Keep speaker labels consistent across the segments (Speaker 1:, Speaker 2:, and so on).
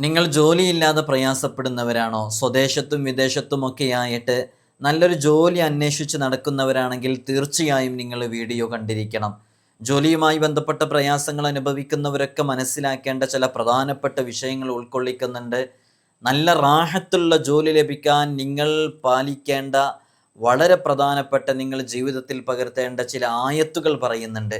Speaker 1: നിങ്ങൾ ജോലിയില്ലാതെ പ്രയാസപ്പെടുന്നവരാണോ? സ്വദേശത്തും വിദേശത്തുമൊക്കെയായിട്ട് നല്ലൊരു ജോലി അന്വേഷിച്ച് നടക്കുന്നവരാണെങ്കിൽ തീർച്ചയായും നിങ്ങൾ വീഡിയോ കണ്ടിരിക്കണം. ജോലിയുമായി ബന്ധപ്പെട്ട പ്രയാസങ്ങൾ അനുഭവിക്കുന്നവരൊക്കെ മനസ്സിലാക്കേണ്ട ചില പ്രധാനപ്പെട്ട വിഷയങ്ങൾ ഉൾക്കൊള്ളിക്കുന്നുണ്ട്. നല്ല റാഹത്തുള്ള ജോലി ലഭിക്കാൻ നിങ്ങൾ പാലിക്കേണ്ട വളരെ പ്രധാനപ്പെട്ട നിങ്ങൾ ജീവിതത്തിൽ പകർത്തേണ്ട ചില ആയത്തുകൾ പറയുന്നുണ്ട്.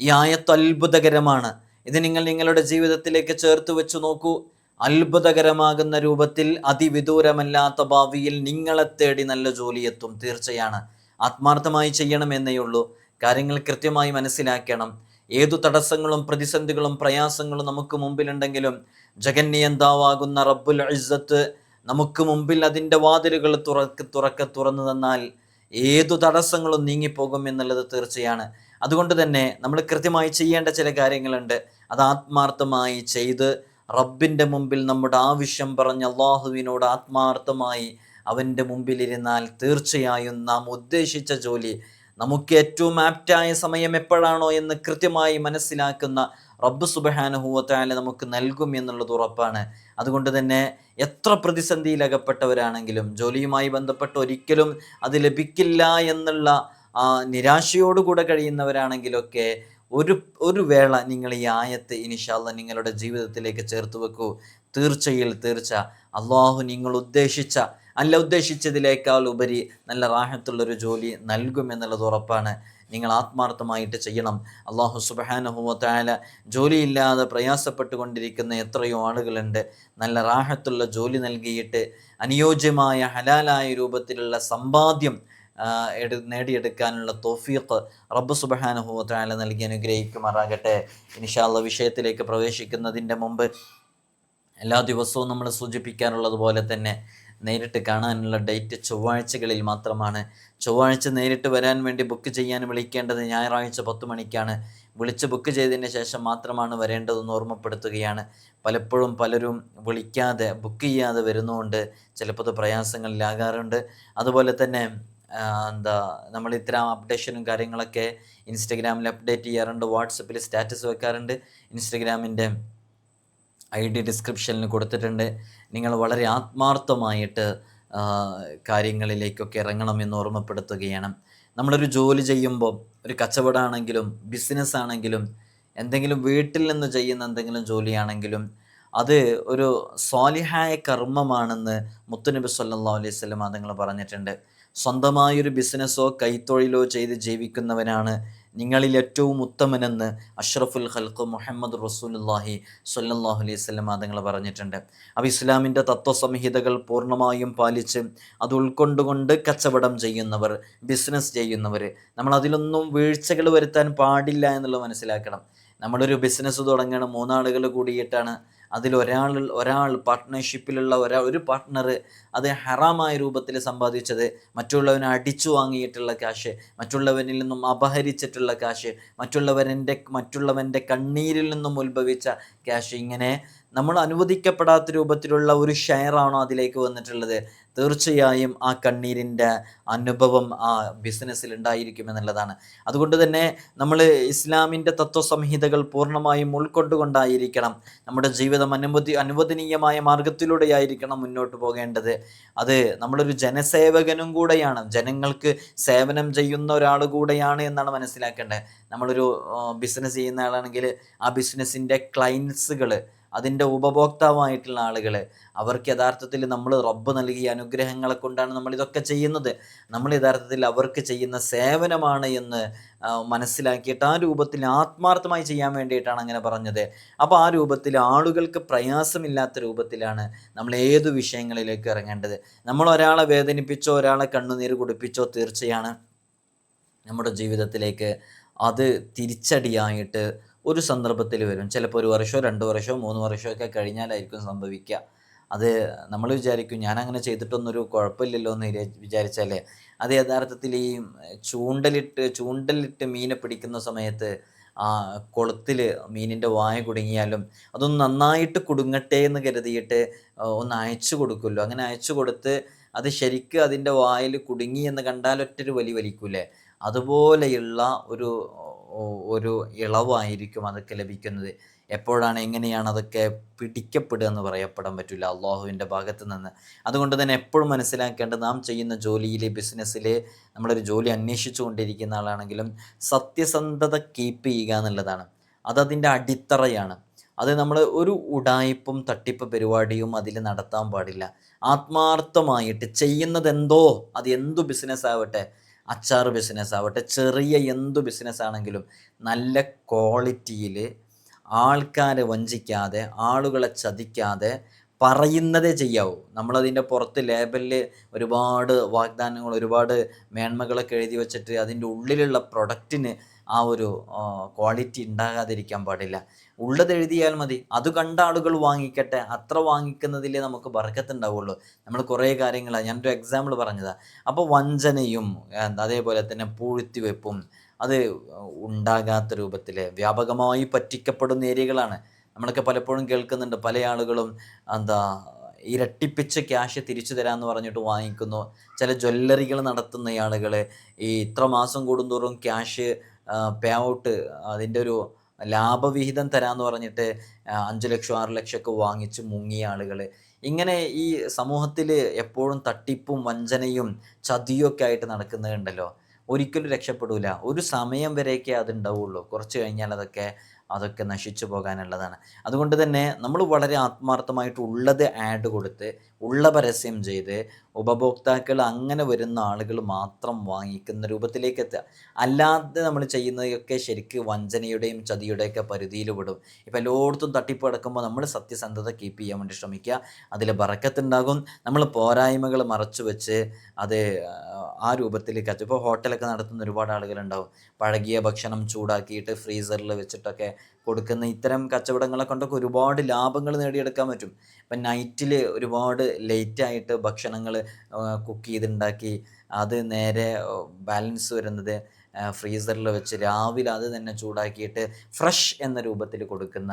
Speaker 1: ഈ ആയത്ത് അത്ഭുതകരമാണ്. ഇത് നിങ്ങൾ നിങ്ങളുടെ ജീവിതത്തിലേക്ക് ചേർത്ത് വെച്ച് നോക്കൂ. അത്ഭുതകരമാകുന്ന രൂപത്തിൽ അതിവിദൂരമല്ലാത്ത ഭാവിയിൽ നിങ്ങളെ തേടി നല്ല ജോലിയെത്തും തീർച്ചയാണ്. ആത്മാർത്ഥമായി ചെയ്യണമെന്നേ ഉള്ളൂ. കാര്യങ്ങൾ കൃത്യമായി മനസ്സിലാക്കണം. ഏതു തടസ്സങ്ങളും പ്രതിസന്ധികളും പ്രയാസങ്ങളും നമുക്ക് മുമ്പിലുണ്ടെങ്കിലും ജഗന്യന്താവാകുന്ന റബ്ബുൽ ഇസ്സത്ത് നമുക്ക് മുമ്പിൽ അതിന്റെ വാതിലുകൾ തുറക്ക് തുറക്ക തുറന്നു തന്നാൽ ഏതു തടസ്സങ്ങളും നീങ്ങിപ്പോകും എന്നുള്ളത് തീർച്ചയാണ്. അതുകൊണ്ട് തന്നെ നമ്മൾ കൃത്യമായി ചെയ്യേണ്ട ചില കാര്യങ്ങളുണ്ട്. അത് ആത്മാർത്ഥമായി ചെയ്ത് റബ്ബിന്റെ മുമ്പിൽ നമ്മുടെ ആവശ്യം പറഞ്ഞ് അള്ളാഹുവിനോട് ആത്മാർത്ഥമായി അവന്റെ മുമ്പിലിരുന്നാൽ തീർച്ചയായും നാം ഉദ്ദേശിച്ച ജോലി നമുക്ക് ഏറ്റവും ആപ്റ്റായ സമയം എപ്പോഴാണോ എന്ന് കൃത്യമായി മനസ്സിലാക്കുന്ന റബ്ബ് സുബഹാനുഹൂവത്തായാലും നമുക്ക് നൽകും എന്നുള്ളത് ഉറപ്പാണ്. അതുകൊണ്ട് തന്നെ എത്ര പ്രതിസന്ധിയിൽ അകപ്പെട്ടവരാണെങ്കിലും ജോലിയുമായി ബന്ധപ്പെട്ട് ഒരിക്കലും അത് ലഭിക്കില്ല എന്നുള്ള നിരാശയോടുകൂടെ കഴിയുന്നവരാണെങ്കിലൊക്കെ ഒരു ഒരു വേള നിങ്ങൾ ഈ ആയത്ത് ഇനിഷാല്ല നിങ്ങളുടെ ജീവിതത്തിലേക്ക് ചേർത്ത് വെക്കൂ. തീർച്ചയിൽ തീർച്ച. അള്ളാഹു നിങ്ങൾ ഉദ്ദേശിച്ച അല്ല ഉദ്ദേശിച്ചതിലേക്കാൾ ഉപരി നല്ല റാഹത്തുള്ളൊരു ജോലി നൽകുമെന്നുള്ളത് ഉറപ്പാണ്. നിങ്ങൾ ആത്മാർത്ഥമായിട്ട് ചെയ്യണം. അള്ളാഹു സുബഹാനുഹുവത്തായ ജോലിയില്ലാതെ പ്രയാസപ്പെട്ടുകൊണ്ടിരിക്കുന്ന എത്രയോ ആളുകളുണ്ട്. നല്ല റാഹത്തുള്ള ജോലി നൽകിയിട്ട് അനുയോജ്യമായ ഹലാലായ രൂപത്തിലുള്ള സമ്പാദ്യം നേടിയെടുക്കാനുള്ള തോഫീഖ് റബ്ബ് സുബഹാനുഹൂത്താല നൽകി അനുഗ്രഹിക്കുമാറാകട്ടെ. ഇനിഷാല്ല വിഷയത്തിലേക്ക് പ്രവേശിക്കുന്നതിന്റെ മുമ്പ് എല്ലാ ദിവസവും നമ്മൾ സൂചിപ്പിക്കാറുള്ളത് പോലെ തന്നെ നേരിട്ട് കാണാനുള്ള ഡേറ്റ് ചൊവ്വാഴ്ചകളിൽ മാത്രമാണ്. ചൊവ്വാഴ്ച നേരിട്ട് വരാൻ വേണ്ടി ബുക്ക് ചെയ്യാൻ വിളിക്കേണ്ടത് ഞായറാഴ്ച പത്ത് മണിക്കാണ്. വിളിച്ച് ബുക്ക് ചെയ്തതിന് ശേഷം മാത്രമാണ് വരേണ്ടതെന്ന് ഓർമ്മപ്പെടുത്തുകയാണ്. പലപ്പോഴും പലരും വിളിക്കാതെ ബുക്ക് ചെയ്യാതെ വരുന്നതുകൊണ്ട് ചിലപ്പോൾ പ്രയാസങ്ങളിലാകാറുണ്ട്. അതുപോലെ തന്നെ എന്താ നമ്മൾ ഇത്തരം അപ്ഡേഷനും കാര്യങ്ങളൊക്കെ ഇൻസ്റ്റഗ്രാമിൽ അപ്ഡേറ്റ് ചെയ്യാറുണ്ട് വാട്സപ്പിൽ സ്റ്റാറ്റസ് വെക്കാറുണ്ട് ഇൻസ്റ്റഗ്രാമിന്റെ ഐ ഡി ഡിസ്ക്രിപ്ഷനിൽ കൊടുത്തിട്ടുണ്ട്. നിങ്ങൾ വളരെ ആത്മാർത്ഥമായിട്ട് കാര്യങ്ങളിലേക്കൊക്കെ ഇറങ്ങണമെന്ന് ഓർമ്മപ്പെടുത്തുകയാണ്. നമ്മളൊരു ജോലി ചെയ്യുമ്പോൾ ഒരു കച്ചവടമാണെങ്കിലും ബിസിനസ് ആണെങ്കിലും എന്തെങ്കിലും വീട്ടിൽ നിന്ന് ചെയ്യുന്ന എന്തെങ്കിലും ജോലിയാണെങ്കിലും അത് ഒരു സ്വാലിഹായ കർമ്മമാണെന്ന് മുത്തുനബി സല്ലാ അലൈഹി സ്വലം അതുങ്ങൾ പറഞ്ഞിട്ടുണ്ട്. സ്വന്തമായൊരു ബിസിനസ്സോ കൈത്തൊഴിലോ ചെയ്ത് ജീവിക്കുന്നവനാണ് നിങ്ങളിൽ ഏറ്റവും ഉത്തമനെന്ന് അഷ്റഫുൽ ഖൽഖ് മുഹമ്മദ് റസൂലുല്ലാഹി സല്ലാഹു അലൈഹി സ്വലം അതുങ്ങൾ പറഞ്ഞിട്ടുണ്ട്. അപ്പോൾ ഇസ്ലാമിന്റെ തത്വസംഹിതകൾ പൂർണമായും പാലിച്ച് അത് ഉൾക്കൊണ്ടുകൊണ്ട് കച്ചവടം ചെയ്യുന്നവർ ബിസിനസ് ചെയ്യുന്നവർ നമ്മൾ അതിലൊന്നും വീഴ്ചകൾ വരുത്താൻ പാടില്ല എന്നുള്ളത് മനസ്സിലാക്കണം. നമ്മളൊരു ബിസിനസ് തുടങ്ങണം മൂന്നാളുകൾ കൂടിയിട്ടാണ് അതിൽ ഒരാൾ ഒരാൾ പാർട്ട്ണർഷിപ്പിലുള്ള ഒരാ ഒരു പാർട്ട്ണർ അത് ഹറാമായ രൂപത്തിൽ സമ്പാദിച്ചത് മറ്റുള്ളവനെ അടിച്ചു വാങ്ങിയിട്ടുള്ള കാശ് മറ്റുള്ളവനിൽ നിന്നും അപഹരിച്ചിട്ടുള്ള കാശ് മറ്റുള്ളവരന്റെ മറ്റുള്ളവന്റെ കണ്ണീരിൽ നിന്നും ഉത്ഭവിച്ച ക്യാഷ് ഇങ്ങനെ നമ്മൾ അനുവദിക്കപ്പെടാത്ത രൂപത്തിലുള്ള ഒരു ഷെയറാണോ അതിലേക്ക് വന്നിട്ടുള്ളത്? തീർച്ചയായും ആ കണ്ണീരിന്റെ അനുഭവം ആ ബിസിനസ്സിൽ ഉണ്ടായിരിക്കും എന്നുള്ളതാണ്. അതുകൊണ്ട് തന്നെ നമ്മൾ ഇസ്ലാമിന്റെ തത്വസംഹിതകൾ പൂർണമായും ഉൾക്കൊണ്ടുകൊണ്ടായിരിക്കണം നമ്മുടെ ജീവിതം അനുമതി അനുവദനീയമായ മാർഗത്തിലൂടെയായിരിക്കണം മുന്നോട്ട് പോകേണ്ടത്. അത് നമ്മളൊരു ജനസേവകനും കൂടെയാണ്. ജനങ്ങൾക്ക് സേവനം ചെയ്യുന്ന ഒരാൾ കൂടെയാണ് എന്നാണ് മനസ്സിലാക്കേണ്ടത്. നമ്മളൊരു ബിസിനസ് ചെയ്യുന്ന ആളാണെങ്കിൽ ആ ബിസിനസ്സിന്റെ ക്ലയൻസുകൾ അതിന്റെ ഉപഭോക്താവായിട്ടുള്ള ആളുകൾ അവർക്ക് യഥാർത്ഥത്തിൽ നമ്മൾ റബ്ബ് നൽകിയ അനുഗ്രഹങ്ങളെ കൊണ്ടാണ് നമ്മൾ ഇതൊക്കെ ചെയ്യുന്നത്. നമ്മൾ യഥാർത്ഥത്തിൽ അവർക്ക് ചെയ്യുന്ന സേവനമാണ് എന്ന് മനസ്സിലാക്കിയിട്ട് ആ രൂപത്തിൽ ആത്മാർത്ഥമായി ചെയ്യാൻ വേണ്ടിയിട്ടാണ് അങ്ങനെ പറഞ്ഞത്. അപ്പോൾ ആ രൂപത്തിൽ ആളുകൾക്ക് പ്രയാസമില്ലാത്ത രൂപത്തിലാണ് നമ്മൾ ഏത് വിഷയങ്ങളിലേക്ക് ഇറങ്ങേണ്ടത്? നമ്മൾ ഒരാളെ വേദനിപ്പിച്ചോ ഒരാളെ കണ്ണുനീര് കുടിപ്പിച്ചോ തീർച്ചയാണ് നമ്മുടെ ജീവിതത്തിലേക്ക് അത് തിരിച്ചടിയായിട്ട് ഒരു സന്ദർഭത്തിൽ വരും. ചിലപ്പോൾ ഒരു വർഷമോ രണ്ട് വർഷമോ മൂന്ന് വർഷമോ ഒക്കെ കഴിഞ്ഞാലായിരിക്കും സംഭവിക്കുക. അത് നമ്മൾ വിചാരിക്കും ഞാൻ അങ്ങനെ ചെയ്തിട്ടൊന്നൊരു കുഴപ്പമില്ലല്ലോ എന്ന് വിചാരിച്ചാലേ അത് യഥാർത്ഥത്തിൽ ഈ ചൂണ്ടലിട്ട് ചൂണ്ടലിട്ട് മീനെ പിടിക്കുന്ന സമയത്ത് ആ കുളത്തിൽ മീനിന്റെ വായ കുടുങ്ങിയാലും അതൊന്ന് നന്നായിട്ട് കുടുങ്ങട്ടെ എന്ന് കരുതിയിട്ട് ഒന്ന് അയച്ചു കൊടുക്കുമല്ലോ. അങ്ങനെ അയച്ചു കൊടുത്ത് അത് ശരിക്കും അതിന്റെ വായിൽ കുടുങ്ങി എന്ന് കണ്ടാൽ വലി വലിക്കൂലേ? അതുപോലെയുള്ള ഒരു ഒരു ഇളവായിരിക്കും അതൊക്കെ ലഭിക്കുന്നത്. എപ്പോഴാണ് എങ്ങനെയാണ് അതൊക്കെ പിടിക്കപ്പെടുക എന്ന് പറയപ്പെടാൻ പറ്റില്ല അള്ളാഹുവിന്റെ ഭാഗത്ത് നിന്ന്. അതുകൊണ്ട് തന്നെ എപ്പോഴും മനസ്സിലാക്കേണ്ടത് നാം ചെയ്യുന്ന ജോലിയിൽ ബിസിനസ്സിൽ നമ്മളൊരു ജോലി അന്വേഷിച്ചു കൊണ്ടിരിക്കുന്ന ആളാണെങ്കിലും സത്യസന്ധത കീപ്പ് ചെയ്യുക എന്നുള്ളതാണ്. അതതിന്റെ അടിത്തറയാണ്. അത് നമ്മൾ ഒരു ഉടായ്പും തട്ടിപ്പ് പരിപാടിയും അതിൽ നടത്താൻ പാടില്ല. ആത്മാർത്ഥമായിട്ട് ചെയ്യുന്നത് എന്തോ അത് എന്തു ബിസിനസ് ആവട്ടെ അച്ചാർ ബിസിനസ് ആവട്ടെ ചെറിയ എന്തു ബിസിനസ് ആണെങ്കിലും നല്ല ക്വാളിറ്റിയിൽ ആൾക്കാരെ വഞ്ചിക്കാതെ ആളുകളെ ചതിക്കാതെ പറയുന്നതേ ചെയ്യാവൂ. നമ്മളതിന്റെ പുറത്ത് ലേബലിൽ ഒരുപാട് വാഗ്ദാനങ്ങൾ ഒരുപാട് മേന്മകളൊക്കെ എഴുതി വെച്ചിട്ട് അതിന്റെ ഉള്ളിലുള്ള പ്രൊഡക്റ്റിന് ആ ഒരു ക്വാളിറ്റി ഉണ്ടാകാതിരിക്കാൻ പാടില്ല. ഉള്ളത് എഴുതിയാൽ മതി. അത് കണ്ട ആളുകൾ വാങ്ങിക്കട്ടെ. അത്ര വാങ്ങിക്കുന്നതിലേ നമുക്ക് ബർക്കത്തുണ്ടാവുള്ളൂ. നമ്മൾ കുറേ കാര്യങ്ങളാണ് ഞാനൊരു എക്സാമ്പിൾ പറഞ്ഞതാണ് അപ്പോൾ വഞ്ചനയും അതേപോലെ തന്നെ പൂഴ്ത്തിവെപ്പും അത് ഉണ്ടാകാത്ത രൂപത്തിൽ വ്യാപകമായി പറ്റിക്കപ്പെടുന്ന ഏരിയകളാണ്. നമ്മളൊക്കെ പലപ്പോഴും കേൾക്കുന്നുണ്ട്. പല ആളുകളും എന്താ ഇരട്ടിപ്പിച്ച് ക്യാഷ് തിരിച്ചു തരാമെന്ന് പറഞ്ഞിട്ട് വാങ്ങിക്കുന്നു. ചില ജ്വല്ലറികൾ നടത്തുന്ന ആളുകൾ ഈ ഇത്ര മാസം കൂടുന്തോറും ക്യാഷ് പേ ഔട്ട് അതിന്റെ ഒരു ലാഭവിഹിതം തരാമെന്ന് പറഞ്ഞിട്ട് അഞ്ച് ലക്ഷം ആറ് ലക്ഷമൊക്കെ വാങ്ങിച്ച് മുങ്ങിയ ആളുകൾ ഇങ്ങനെ ഈ സമൂഹത്തിൽ എപ്പോഴും തട്ടിപ്പും വഞ്ചനയും ചതിയൊക്കെ ആയിട്ട് നടക്കുന്നുണ്ടല്ലോ ഒരിക്കലും രക്ഷപ്പെടൂല. ഒരു സമയം വരെയൊക്കെ അത് ഉണ്ടാവുള്ളൂ കുറച്ച് കഴിഞ്ഞാൽ അതൊക്കെ അതൊക്കെ നശിച്ചു പോകാനുള്ളതാണ്. അതുകൊണ്ട് തന്നെ നമ്മൾ വളരെ ആത്മാർത്ഥമായിട്ട് ഉള്ളത് ആഡ് കൊടുത്ത് ഉള്ള പരസ്യം ചെയ്ത് ഉപഭോക്താക്കൾ അങ്ങനെ വരുന്ന ആളുകൾ മാത്രം വാങ്ങിക്കുന്ന രൂപത്തിലേക്ക് എത്തുക. അല്ലാതെ നമ്മൾ ചെയ്യുന്നതൊക്കെ ശരിക്ക് വഞ്ചനയുടെയും ചതിയുടെയൊക്കെ പരിധിയിൽ വിടും. ഇപ്പോൾ എല്ലായിടത്തും തട്ടിപ്പ് കിടക്കുമ്പോൾ നമ്മൾ സത്യസന്ധത കീപ്പ് ചെയ്യാൻ വേണ്ടി ശ്രമിക്കുക. അതിൽ ബറക്കത്തുണ്ടാകും നമ്മൾ പോരായ്മകൾ മറച്ചു വെച്ച് അത് ആ രൂപത്തിലേക്ക് കച്ച ഇപ്പോൾ ഹോട്ടലൊക്കെ നടത്തുന്ന ഒരുപാട് ആളുകളുണ്ടാവും. പഴകിയ ഭക്ഷണം ചൂടാക്കിയിട്ട് ഫ്രീസറിൽ വെച്ചിട്ടൊക്കെ കൊടുക്കുന്ന ഇത്തരം കച്ചവടങ്ങളെ കൊണ്ടൊക്കെ ഒരുപാട് ലാഭങ്ങൾ നേടിയെടുക്കാൻ പറ്റും. ഇപ്പം നൈറ്റിൽ ഒരുപാട് ലേറ്റായിട്ട് ഭക്ഷണങ്ങൾ കുക്ക് ചെയ്തുണ്ടാക്കി അത് നേരെ ബാലൻസ് വരുന്നത് ഫ്രീസറിൽ വെച്ച് രാവിലെ അത് തന്നെ ചൂടാക്കിയിട്ട് ഫ്രഷ് എന്ന രൂപത്തിൽ കൊടുക്കുന്ന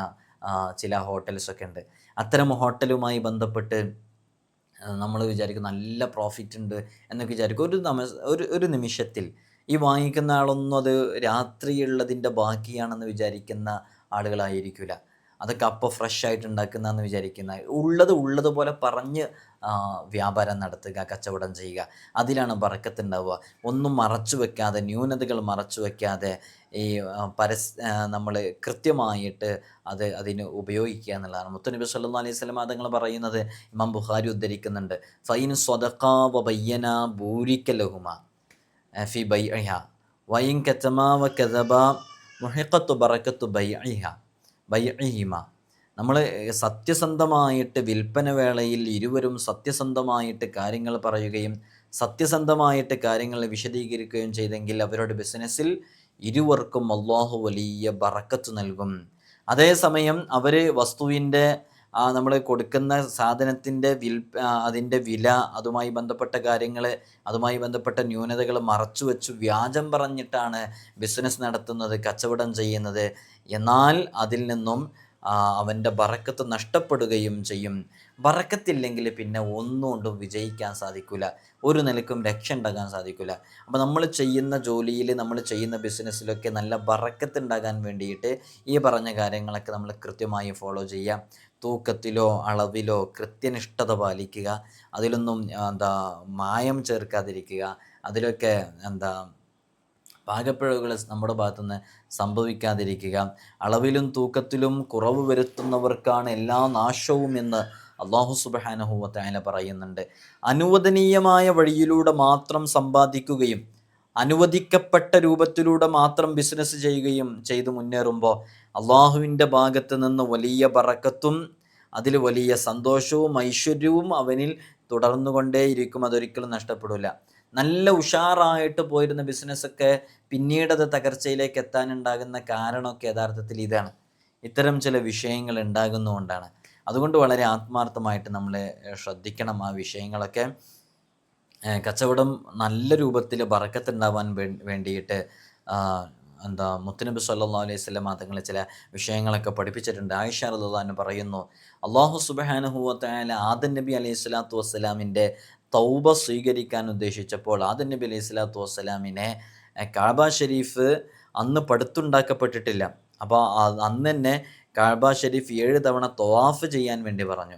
Speaker 1: ചില ഹോട്ടൽസൊക്കെ ഉണ്ട്. അത്തരം ഹോട്ടലുമായി ബന്ധപ്പെട്ട് നമ്മൾ വിചാരിക്കും നല്ല പ്രോഫിറ്റ് ഉണ്ട് എന്നൊക്കെ വിചാരിക്കും. ഒരു നമ ഒരു ഒരു നിമിഷത്തിൽ ഈ വാങ്ങിക്കുന്ന ആളൊന്നും അത് രാത്രിയുള്ളതിന്റെ ബാക്കിയാണെന്ന് വിചാരിക്കുന്ന ആളുകളായിരിക്കില്ല അതൊക്കെ അപ്പോൾ ഫ്രഷ് ആയിട്ട് ഉണ്ടാക്കുന്നതെന്ന് വിചാരിക്കുന്ന ഉള്ളത് ഉള്ളതുപോലെ പറഞ്ഞ് വ്യാപാരം നടത്തുക കച്ചവടം ചെയ്യുക. അതിലാണ് ബറക്കത്തുണ്ടാവുക ഒന്നും മറച്ചു വെക്കാതെ ന്യൂനതകൾ മറച്ചു വെക്കാതെ ഈ പരസ് നമ്മൾ കൃത്യമായിട്ട് അത് അതിന് ഉപയോഗിക്കുക എന്നുള്ളതാണ്. മുത്തനബി സല്ലാ അലൈഹി സ്വലം അതങ്ങൾ പറയുന്നത് ഇമാം ബുഹാരി ഉദ്ധരിക്കുന്നുണ്ട്. ഫൈൻ സ്വതക്കാ വബയ്യന ബൂരിക്കലഹുമ ഫി ബൈ വൈൻ കച്ചമാ വ കദബ മുഹിഖത്തു ബറക്കത്തു ബൈഅഹ ബൈഅഹിമ നമ്മൾ സത്യസന്ധമായിട്ട് വിൽപ്പന വേളയിൽ ഇരുവരും സത്യസന്ധമായിട്ട് കാര്യങ്ങൾ പറയുകയും സത്യസന്ധമായിട്ട് കാര്യങ്ങൾ വിശദീകരിക്കുകയും ചെയ്തെങ്കിൽ അവരുടെ ബിസിനസ്സിൽ ഇരുവർക്കും അള്ളാഹു വലിയ ബറക്കത്ത് നൽകും. അതേസമയം അവർ വസ്തുവിന്റെ നമ്മൾ കൊടുക്കുന്ന സാധനത്തിന്റെ വിൽ അതിന്റെ വില അതുമായി ബന്ധപ്പെട്ട കാര്യങ്ങൾ അതുമായി ബന്ധപ്പെട്ട ന്യൂനതകൾ മറച്ചു വെച്ച് വ്യാജം പറഞ്ഞിട്ടാണ് ബിസിനസ് നടത്തുന്നത് കച്ചവടം ചെയ്യുന്നത്. എന്നാൽ അതിൽ നിന്നും ആ, അവന്റെ ബറക്കത്ത് നഷ്ടപ്പെടുകയും ചെയ്യും. ബറക്കത്തില്ലെങ്കിൽ പിന്നെ ഒന്നുകൊണ്ടും വിജയിക്കാൻ സാധിക്കില്ല ഒരു നിലക്കും രക്ഷ ഉണ്ടാകാൻ സാധിക്കില്ല അപ്പോൾ നമ്മൾ ചെയ്യുന്ന ജോലിയിൽ നമ്മൾ ചെയ്യുന്ന ബിസിനസ്സിലൊക്കെ നല്ല ബറക്കത്ത് ഉണ്ടാകാൻ വേണ്ടിയിട്ട് ഈ പറഞ്ഞ കാര്യങ്ങളൊക്കെ നമ്മൾ കൃത്യമായി ഫോളോ ചെയ്യുക തൂക്കത്തിലോ അളവിലോ കൃത്യനിഷ്ഠത പാലിക്കുക അതിലൊന്നും എന്താ മായം ചേർക്കാതിരിക്കുക അതിലൊക്കെ എന്താ പാകപ്പിഴവുകൾ നമ്മുടെ ഭാഗത്തുനിന്ന് സംഭവിക്കാതിരിക്കുക അളവിലും തൂക്കത്തിലും കുറവ് വരുത്തുന്നവർക്കാണ് എല്ലാ നാശവും എന്ന് അള്ളാഹു സുബാനഹുവത്തായ പറയുന്നുണ്ട്. അനുവദനീയമായ വഴിയിലൂടെ മാത്രം സമ്പാദിക്കുകയും അനുവദിക്കപ്പെട്ട രൂപത്തിലൂടെ മാത്രം ബിസിനസ് ചെയ്യുകയും ചെയ്തു മുന്നേറുമ്പോൾ അള്ളാഹുവിന്റെ ഭാഗത്ത് നിന്ന് വലിയ പറക്കത്തും അതിൽ വലിയ സന്തോഷവും ഐശ്വര്യവും അവനിൽ തുടർന്നുകൊണ്ടേയിരിക്കും. അതൊരിക്കലും നഷ്ടപ്പെടില്ല നല്ല ഉഷാറായിട്ട് പോയിരുന്ന ബിസിനസ്സൊക്കെ പിന്നീട് അത് തകർച്ചയിലേക്ക് എത്താനുണ്ടാകുന്ന കാരണമൊക്കെ യഥാർത്ഥത്തിൽ ഇതാണ്. ഇത്തരം ചില വിഷയങ്ങൾ ഉണ്ടാകുന്നതുകൊണ്ടാണ്. അതുകൊണ്ട് വളരെ ആത്മാർത്ഥമായിട്ട് നമ്മൾ ശ്രദ്ധിക്കണം ആ വിഷയങ്ങളൊക്കെ. കച്ചവടം നല്ല രൂപത്തിൽ ബറക്കത്തുണ്ടാവാൻ വേ- വേണ്ടിയിട്ട് എന്താ മുത്തനബി സല്ലാ അലൈഹി വസല്ലം മാതങ്ങളെ ചില വിഷയങ്ങളൊക്കെ പഠിപ്പിച്ചിട്ടുണ്ട്. ആയിഷ റളിയല്ലാഹു പറയുന്നു അള്ളാഹു സുബ്ഹാനഹു വതആല ആദൻ നബി അലൈഹി സ്വലാത്തു വസ്സലാമിന്റെ തൗബ സ്വീകരിക്കാൻ ഉദ്ദേശിച്ചപ്പോൾ ആദൻ നബി അലൈഹി സ്വലാത്തു വസ്സലാമിനെ കാബ ഷരീഫ് അന്ന് പടുത്തുണ്ടാക്കപ്പെട്ടിട്ടില്ല. അപ്പോൾ അന്ന് തന്നെ കാബ ഷെരീഫ് ഏഴ് തവണ തൊവാഫ് ചെയ്യാൻ വേണ്ടി പറഞ്ഞു.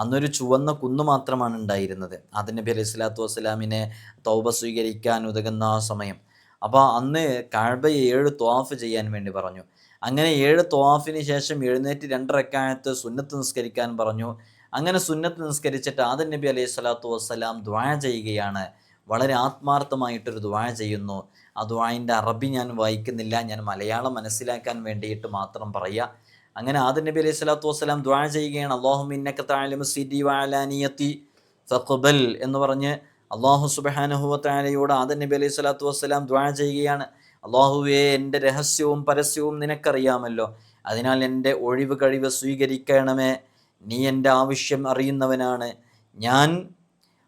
Speaker 1: അന്നൊരു ചുവന്ന കുന്നു മാത്രമാണ് ഉണ്ടായിരുന്നത്. ആദം നബി അലൈഹി സ്വലാത്തു വസ്സലാമിനെ തൗബ സ്വീകരിക്കാൻ ഉതകുന്ന സമയം. അപ്പോൾ അന്ന് കഴബയെ ഏഴ് ത്വാഫ് ചെയ്യാൻ വേണ്ടി പറഞ്ഞു. അങ്ങനെ ഏഴ് ത്വാഫിന് ശേഷം എഴുന്നേറ്റ് രണ്ടരക്കാലത്ത് സുന്നത്ത് നിസ്കരിക്കാൻ പറഞ്ഞു. അങ്ങനെ സുന്നത്ത് നിസ്കരിച്ചിട്ട് ആദൻ നബി അലൈഹി സ്വലാത്തു വസ്സലാം ദ്വാ ചെയ്യുകയാണ്. വളരെ ആത്മാർത്ഥമായിട്ടൊരു ദ്വാ ചെയ്യുന്നു. ആ ദ്വായിന്റെ അറബി ഞാൻ വായിക്കുന്നില്ല. ഞാൻ മലയാളം മനസ്സിലാക്കാൻ വേണ്ടിയിട്ട് മാത്രം പറയുക. അങ്ങനെ ആദ്യ നബി അലൈഹി സ്വലാത്തു വസ്സലാം ദ്വാ ചെയ്യുകയാണ്. അള്ളാഹു മിന്നക്ക താലിമു സിദി വാലാനിയത്തി ഫഖബൽ എന്ന് പറഞ്ഞ് അള്ളാഹു സുബഹാനഹുവത്താലയോട് ആദ്യ നബി അലൈഹി സ്വലാത്തു വസ്സലാം ദ്വാ ചെയ്യുകയാണ്. അള്ളാഹുവേ എന്റെ രഹസ്യവും പരസ്യവും നിനക്കറിയാമല്ലോ. അതിനാൽ എന്റെ ഒഴിവ് കഴിവ് സ്വീകരിക്കണമേ. നീ എന്റെ ആവശ്യം അറിയുന്നവനാണ്. ഞാൻ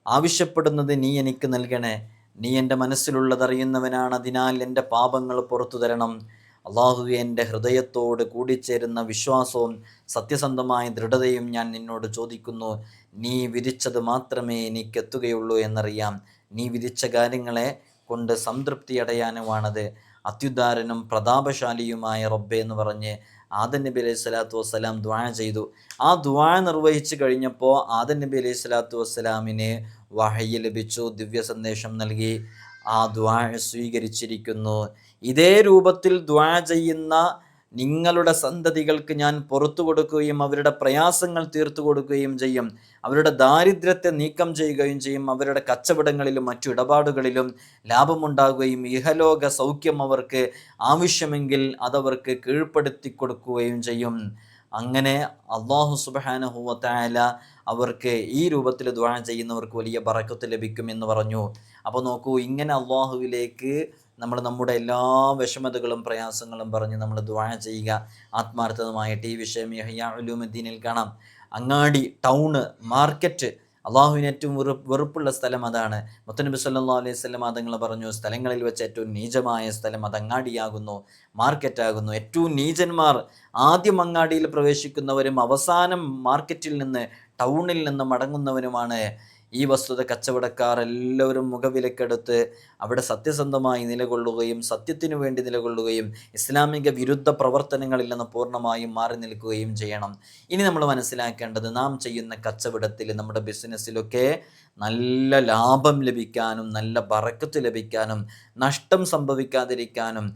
Speaker 1: ആവശ്യപ്പെടുന്നത് നീ എനിക്ക് നൽകണേ. നീ എന്റെ മനസ്സിലുള്ളത് അറിയുന്നവനാണ്. അതിനാൽ എന്റെ പാപങ്ങൾ പുറത്തു തരണം. അള്ളാഹു എന്റെ ഹൃദയത്തോട് കൂടിച്ചേരുന്ന വിശ്വാസവും സത്യസന്ധമായ ദൃഢതയും ഞാൻ നിന്നോട് ചോദിക്കുന്നു. നീ വിധിച്ചത് മാത്രമേ എനിക്കെത്തുകയുള്ളൂ എന്നറിയാം. നീ വിധിച്ച കാര്യങ്ങളെ കൊണ്ട് സംതൃപ്തി അടയാനുമാണത്. അത്യുദാരനും പ്രതാപശാലിയുമായ റബ്ബെ എന്ന് പറഞ്ഞ് ആദൻ നബി അലൈഹി സ്വലാത്തു വസ്സലാം ദ്വാ ചെയ്തു. ആ ദ്വാ നിർവഹിച്ചു കഴിഞ്ഞപ്പോൾ ആദൻ നബി അലൈഹി സ്വലാത്തു വസ്സലാമിന് വഹയ്യ ലഭിച്ചു ദിവ്യ സന്ദേശം നൽകി. ആ ദ്വാ സ്വീകരിച്ചിരിക്കുന്നു. ഇതേ രൂപത്തിൽ ദ്വാ ചെയ്യുന്ന നിങ്ങളുടെ സന്തതികൾക്ക് ഞാൻ പുറത്തു കൊടുക്കുകയും അവരുടെ പ്രയാസങ്ങൾ തീർത്തു കൊടുക്കുകയും ചെയ്യും. അവരുടെ ദാരിദ്ര്യത്തെ നീക്കം ചെയ്യുകയും ചെയ്യും. അവരുടെ കച്ചവടങ്ങളിലും മറ്റു ഇടപാടുകളിലും ലാഭമുണ്ടാകുകയും ഇഹലോക സൗഖ്യം അവർക്ക് ആവശ്യമെങ്കിൽ അതവർക്ക് കീഴ്പ്പെടുത്തി കൊടുക്കുകയും ചെയ്യും. അങ്ങനെ അള്ളാഹു സുബാനഹുവല അവർക്ക് ഈ രൂപത്തിൽ ദ്വാ ചെയ്യുന്നവർക്ക് വലിയ പറക്കത്ത് ലഭിക്കും എന്ന് പറഞ്ഞു. അപ്പോൾ നോക്കൂ ഇങ്ങനെ അള്ളാഹുവിലേക്ക് നമ്മൾ നമ്മുടെ എല്ലാ വിഷമതകളും പ്രയാസങ്ങളും പറഞ്ഞ് നമ്മൾ ദ്വാഴ ചെയ്യുക. ആത്മാർത്ഥതമായിട്ട് ഈ വിഷയം യഹ്യാലുമുദ്ദീനിൽ കാണാം. അങ്ങാടി ടൗണ് മാർക്കറ്റ് അള്ളാഹുവിന് ഏറ്റവും വെറുപ്പ് വെറുപ്പുള്ള സ്ഥലം അതാണ്. മുത്തനബി സല്ലാ അലൈഹി സ്വലം അതങ്ങൾ പറഞ്ഞു സ്ഥലങ്ങളിൽ വെച്ച് ഏറ്റവും നീചമായ സ്ഥലം അത് അങ്ങാടിയാകുന്നു മാർക്കറ്റാകുന്നു. ഏറ്റവും നീചന്മാർ ആദ്യം അങ്ങാടിയിൽ പ്രവേശിക്കുന്നവരും അവസാനം മാർക്കറ്റിൽ നിന്ന് ടൗണിൽ നിന്ന് മടങ്ങുന്നവരുമാണ് ഈ വസ്തുത കച്ചവടക്കാർ എല്ലാവരും മുഖവിലക്കെടുത്ത് അവിടെ സത്യസന്ധമായി നിലകൊള്ളുകയും സത്യത്തിനു വേണ്ടി നിലകൊള്ളുകയും ഇസ്ലാമിക വിരുദ്ധ പ്രവർത്തനങ്ങളിൽ നിന്ന് പൂർണമായും മാറി നിൽക്കുകയും ചെയ്യണം. ഇനി നമ്മൾ മനസ്സിലാക്കേണ്ടത് നാം ചെയ്യുന്ന കച്ചവടത്തിൽ നമ്മുടെ ബിസിനസ്സിലൊക്കെ നല്ല ലാഭം ലഭിക്കാനും നല്ല ബറക്കത്ത് ലഭിക്കാനും നഷ്ടം സംഭവിക്കാതിരിക്കാനും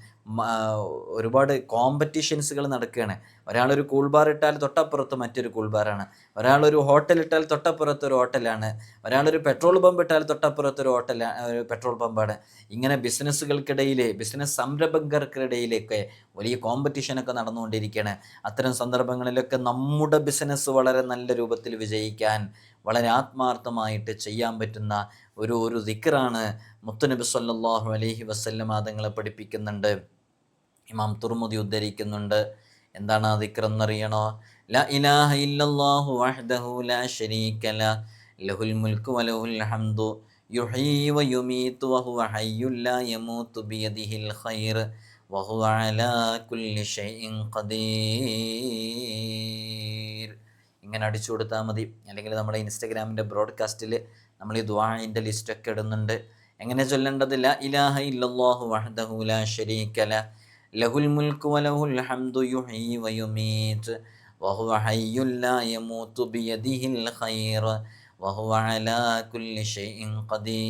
Speaker 1: ഒരുപാട് കോമ്പറ്റീഷൻസുകൾ നടക്കുകയാണ്. ഒരാളൊരു കൂൾ ബാർ ഇട്ടാൽ തൊട്ടപ്പുറത്ത് മറ്റൊരു കൂൾ ബാറാണ് ഒരാളൊരു ഹോട്ടൽ ഇട്ടാൽ തൊട്ടപ്പുറത്ത് ഒരു ഹോട്ടലാണ് ഒരാളൊരു പെട്രോൾ പമ്പ് ഇട്ടാൽ തൊട്ടപ്പുറത്ത് ഒരു ഹോട്ടലാണ് പെട്രോൾ പമ്പാണ് ഇങ്ങനെ ബിസിനസ്സുകൾക്കിടയിൽ ബിസിനസ് സംരംഭകർക്കിടയിലൊക്കെ വലിയ കോമ്പറ്റീഷനൊക്കെ നടന്നുകൊണ്ടിരിക്കുകയാണ്. അത്തരം സന്ദർഭങ്ങളിലൊക്കെ നമ്മുടെ ബിസിനസ് വളരെ നല്ല രൂപത്തിൽ വിജയിക്കാൻ വളരെ ആത്മാർത്ഥമായിട്ട് ചെയ്യാൻ പറ്റുന്ന ഒരു ഒരു ദിക്കറാണ് മുത്തുനബി സല്ലാഹു അലഹി വസ്ല്ലം തങ്ങളെ പഠിപ്പിക്കുന്നുണ്ട്. ഇമാം തുർമുദി ഉദ്ധരിക്കുന്നുണ്ട്. എന്താണ് ആ ദിക്റെന്നറിയണോ ല ഇലാഹ ഇല്ലല്ലാഹു ലാ ലഹുൽ വലഹുൽ ഹംദു യുഹീ ഖൈർ ഖദീർ. ഇങ്ങനെ അടിച്ചു കൊടുത്താൽ മതി. അല്ലെങ്കിൽ നമ്മുടെ ഇൻസ്റ്റഗ്രാമിന്റെ ബ്രോഡ്കാസ്റ്റിൽ നമ്മൾ ഈ ദ്വാന്റെ ലിസ്റ്റൊക്കെ ഇടുന്നുണ്ട്. എങ്ങനെ ചൊല്ലേണ്ടത്? ലാ ഇലാഹ ഇല്ലല്ലാഹു വഹ്ദഹു ലാ ശരീക ലഹുൽ മുൽക്കു വലഹുൽ ഹംദു യുഹീ വയുമീത് വഹുവ ഹയ്യുൽ ലാ യമൂതു ബിയദിഹിൽ ഖൈർ വഹുവ അലാ ഷൈഇൻ ഖദീർ.